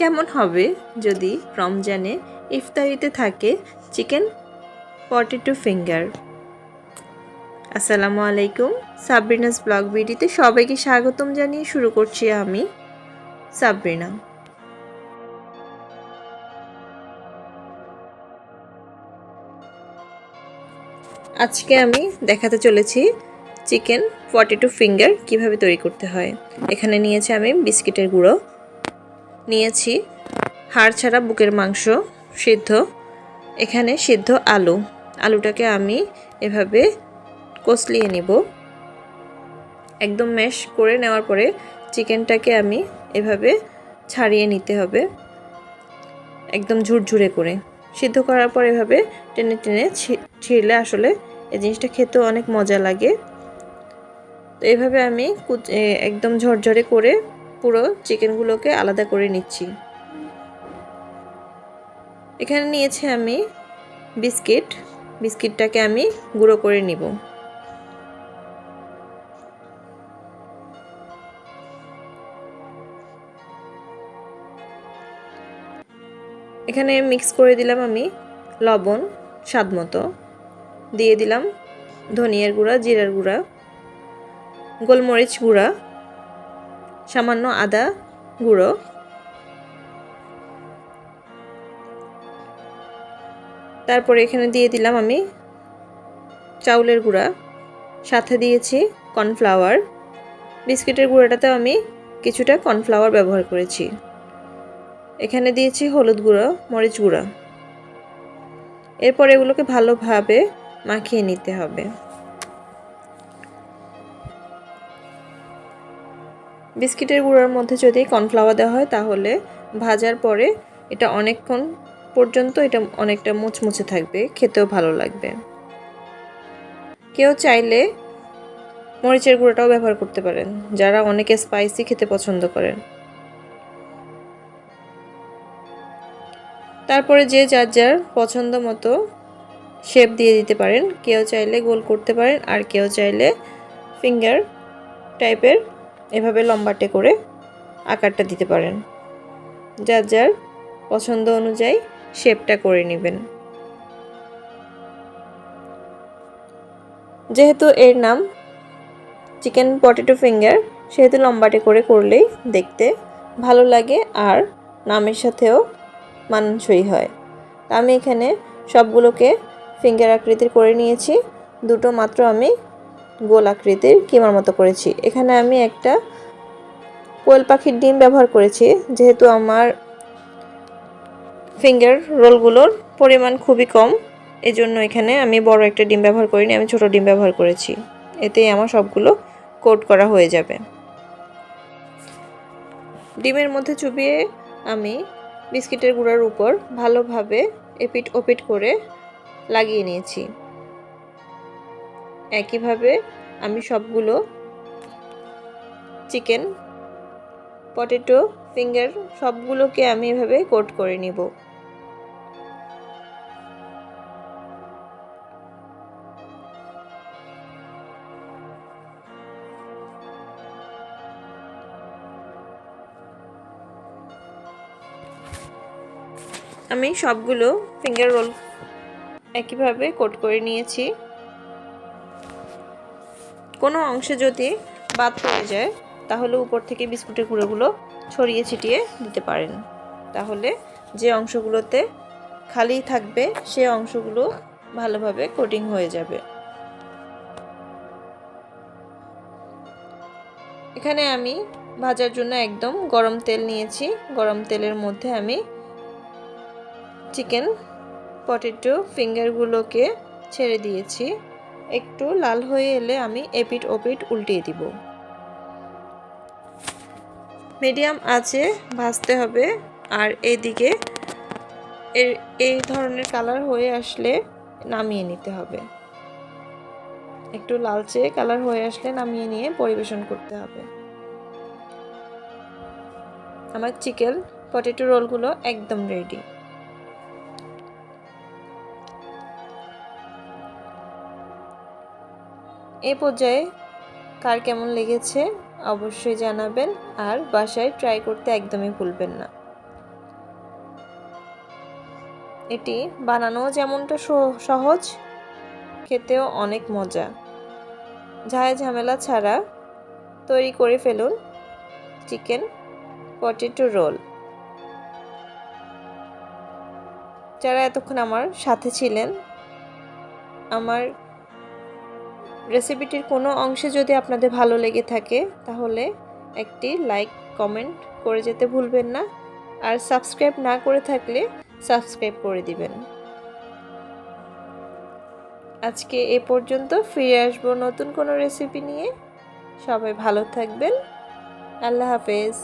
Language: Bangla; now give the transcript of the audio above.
কেমন হবে যদি রমজানে ইফতারিতে থাকে চিকেন পটেটো ফিঙ্গার? আসসালামু আলাইকুম। সাবরিনাস ব্লগ ভিডিওতে সবাইকে স্বাগতম জানিয়ে শুরু করছি আমি সাবরিনা। আজকে আমি দেখাতে চলেছি চিকেন পটেটো ফিঙ্গার কীভাবে তৈরি করতে হয়। এখানে নিয়েছি আমি বিস্কিটের গুঁড়ো। নিয়েছি। হাড় ছাড়া বুকের মাংস সিদ্ধ। এখানে সিদ্ধ আলু। আলুটাকে আমি এভাবে কষলিয়ে নিব। একদম ম্যাশ করে নেওয়ার পরে চিকেনটাকে আমি এভাবে ছাড়িয়ে নিতে হবে। একদম ঝুরঝুরে করে। সিদ্ধ করার পর এভাবে টেনে টেনে ছিঁড়লে আসলে এই জিনিসটা খেতেও অনেক মজা লাগে। তো এভাবে আমি একদম ঝরঝরে করে পুরো চিকেনগুলোকে আলাদা করে নিচ্ছি। এখানে নিয়েছি আমি বিস্কিট। বিস্কিটটাকে আমি গুঁড়ো করে নিব। এখানে মিক্স করে দিলাম আমি লবণ স্বাদ মতো। দিয়ে দিলাম ধনিয়ার গুঁড়া, জিরার গুঁড়া, গোলমরিচ গুঁড়া সামান্য আদা গুঁড়ো। তারপরে এখানে দিয়ে দিলাম আমি চাউলের গুঁড়া। সাথে দিয়েছি কর্নফ্লাওয়ার। বিস্কিটের গুঁড়োটাতেও আমি কিছুটা কর্নফ্লাওয়ার ব্যবহার করেছি। এখানে দিয়েছি হলুদ গুঁড়ো, মরিচ গুঁড়া। এরপর এগুলোকে ভালোভাবে মাখিয়ে নিতে হবে। বিস্কিটের গুঁড়োর মধ্যে যদি কর্নফ্লাওয়ার দেওয়া হয়, তাহলে ভাজার পরে এটা অনেকক্ষণ পর্যন্ত এটা অনেকটা মুচমুচে থাকবে, খেতেও ভালো লাগবে। কেউ চাইলে মরিচের গুঁড়োটাও ব্যবহার করতে পারেন, যারা অনেকে স্পাইসি খেতে পছন্দ করেন। তারপরে যে যার যার পছন্দ মতো শেপ দিয়ে দিতে পারেন, কেউ চাইলে গোল করতে পারেন, আর কেউ চাইলে ফিঙ্গার টাইপের এভাবে লম্বাটে করে আকারটা দিতে পারেন। যার যার পছন্দ অনুযায়ী শেপটা করে নেবেন। যেহেতু এর নাম চিকেন পটেটো ফিঙ্গার, সেহেতু লম্বাটে করে করলেই দেখতে ভালো লাগে আর নামের সাথেও মানানসই হয়। আমি এখানে সবগুলোকে ফিঙ্গার আকৃতির করে নিয়েছি। দুটো মাত্র আমি গোল আকৃতির কিমার মতো করেছি। এখানে আমি একটা কোয়েল পাখির ডিম ব্যবহার করেছি, যেহেতু আমার ফিঙ্গার রোলগুলোর পরিমাণ খুবই কম, এজন্য এখানে আমি বড় একটা ডিম ব্যবহার করিনি, আমি ছোট ডিম ব্যবহার করেছি। এতেই আমার সবগুলো কোট করা হয়ে যাবে। ডিমের মধ্যে চুবিয়ে আমি বিস্কিটের গুঁড়ার উপর ভালোভাবে এপিট ওপিট করে লাগিয়ে নিয়েছি। একইভাবে আমি সবগুলো চিকেন, পটেটো, ফিঙ্গার সবগুলোকে আমি এভাবে কোট করে নিব। আমি সবগুলো ফিঙ্গার রোল একইভাবে কোট করে নিয়েছি। কোনো অংশে যদি বাদ পড়ে যায়, তাহলে উপর থেকে বিস্কুটের গুঁড়োগুলো ছড়িয়ে ছিটিয়ে দিতে পারেন। তাহলে যে অংশগুলোতে খালি থাকবে, সে অংশগুলো ভালোভাবে কোটিং হয়ে যাবে। এখানে আমি ভাজার জন্য একদম গরম তেল নিয়েছি। গরম তেলের মধ্যে আমি চিকেন পটেটো ফিঙ্গারগুলোকে ছেড়ে দিয়েছি। একটু লাল হয়ে এলে আমি এপিট ওপিট উল্টিয়ে দিব। মিডিয়াম আছে, ভাজতে হবে। আর এদিকে এর, এই ধরনের কালার হয়ে আসলে নামিয়ে নিতে হবে। একটু লালচে কালার হয়ে আসলে নামিয়ে নিয়ে পরিবেশন করতে হবে। আমার চিকেন পটেটো রোলগুলো একদম রেডি এ পর্যায়ে কার কেমন লেগেছে অবশ্যই জানাবেন আর বাসায় ট্রাই করতে একদমই ভুলবেন না। এটি বানানো যেমনটা সহজ, খেতেও অনেক মজা। ঝায় ঝামেলা ছাড়া তৈরি করে ফেলুন চিকেন পটেটো রোল। যারা এতক্ষণ আমার সাথে ছিলেন, আমার রেসিপিটির কোনো অংশে যদি আপনাদের ভালো লেগে থাকে, তাহলে একটি লাইক, কমেন্ট করে যেতে ভুলবেন না। আর সাবস্ক্রাইব না করে থাকলে সাবস্ক্রাইব করে দিবেন। আজকে এ পর্যন্ত ফিরে আসব নতুন কোনো রেসিপি নিয়ে। সবাই ভালো থাকবেন। আল্লাহ হাফেজ।